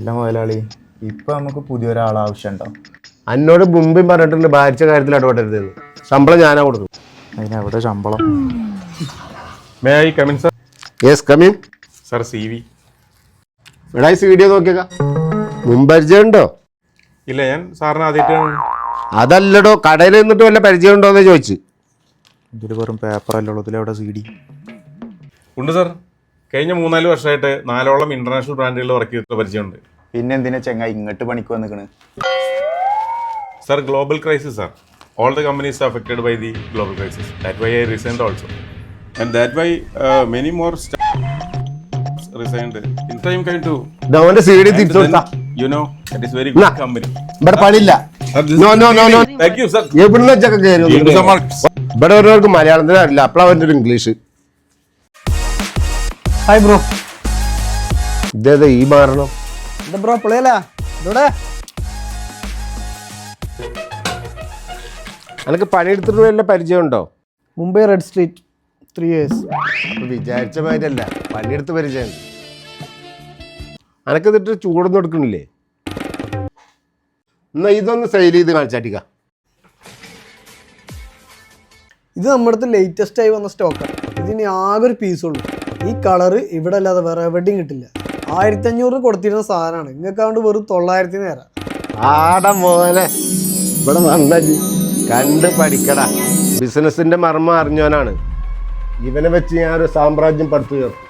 അല്ല മുതലാളി? ഇപ്പൊ നമുക്ക് പുതിയൊരാൾ ആവശ്യമുണ്ടോ എന്നോട് മുമ്പും പറഞ്ഞിട്ടുണ്ട് ഭാരിച്ച കാര്യത്തിൽ ഇടപെടരുതെന്ന് ശമ്പളം ഞാനാ കൊടുക്കും അതിനവിടെ ശമ്പളം? May I come in sir yes come in sir C V എടാ ഈ വീഡിയോ നോക്കിയേക്ക. മുമ്പരിചയം ഉണ്ടോ ഇല്ല ഞാൻ സാറിന് ആദ്യമായിട്ടാണ്. അതല്ലടോ കടയിൽ നിന്നിട്ട് വല്ല പരിചയം ഉണ്ടോ എന്ന് ചോദിച്ചു. ഇതിൽ വെറും പേപ്പർ അല്ലേ ഉള്ളൂ. ഇതിലെവിടെ സി ഡി ഉണ്ട് സർ കഴിഞ്ഞ മൂന്നാൽ വർഷമായിട്ട് നാലോളം ഇന്റർനാഷണൽ ബ്രാൻഡുകളിൽ വർക്ക് ചെയ്തിട്ടുള്ള പരിചയമുണ്ട്. പിന്നെ എന്തിനാ ചെങ്ങ ഇങ്ങോട്ട് പണിക്ക് വന്നിക്കണ്? Sir global crisis sir all the companies affected by the global crisis that why I resigned also and that why many more resigned in time കൈ ടു അവന്റെ സി ഡി തിരിച്ചു കൊടുത്താ. You know it is very good company ഇവിടെ പണിയില്ല. No no no no thank you sir എവിടുന്ന് വെച്ചൊക്കെ കയറി. ഇവിടെ ഒരുവർക്ക് മലയാളത്തിന് അറിയില്ല അപ്പളാ അവന്റെ ഇംഗ്ലീഷ് ഹായ് ബ്രോ ഇതേതാ ഈ മാറണം? ബ്രോ പൊളിയല്ല ഇവിടെ അനക്ക് പണിയെടുത്തിട്ട് വല്ല പരിചയമുണ്ടോ? Mumbai red street three years വിചാരിച്ച മാതിരല്ല പണിയെടുത്ത് പരിചയം. അനക്ക് ഇതിട്ട് ചൂടൊന്നും എടുക്കണില്ലേ? എന്നാ ഇതൊന്ന് സെയിൽ ചെയ്ത് കാണിച്ചാട്ടിക്ക. ഇത് നമ്മുടെ ലേറ്റസ്റ്റ് ആയി വന്ന സ്റ്റോക്കാണ് ഇതിന് ആകെ ഒരു പീസ് ഉള്ളൂ. ഈ കളർ ഇവിടെ അല്ലാതെ വേറെ എവിടെയും കിട്ടില്ല. ആയിരത്തി അഞ്ഞൂറ് കൊടുത്തിരുന്ന സാധനമാണ്. നിങ്ങൾക്ക് അതുകൊണ്ട് വെറും തൊള്ളായിരത്തി നേരം. ആട മോനെ. ഇവിടെ വന്നജി കണ്ട് പഠിക്കടാ. ബിസിനസിന്റെ മർമ്മം അറിഞ്ഞവനാണ്. ഇവനെ വെച്ച് ഞാൻ ഒരു സാമ്രാജ്യം പടുത്തു ചേർത്തു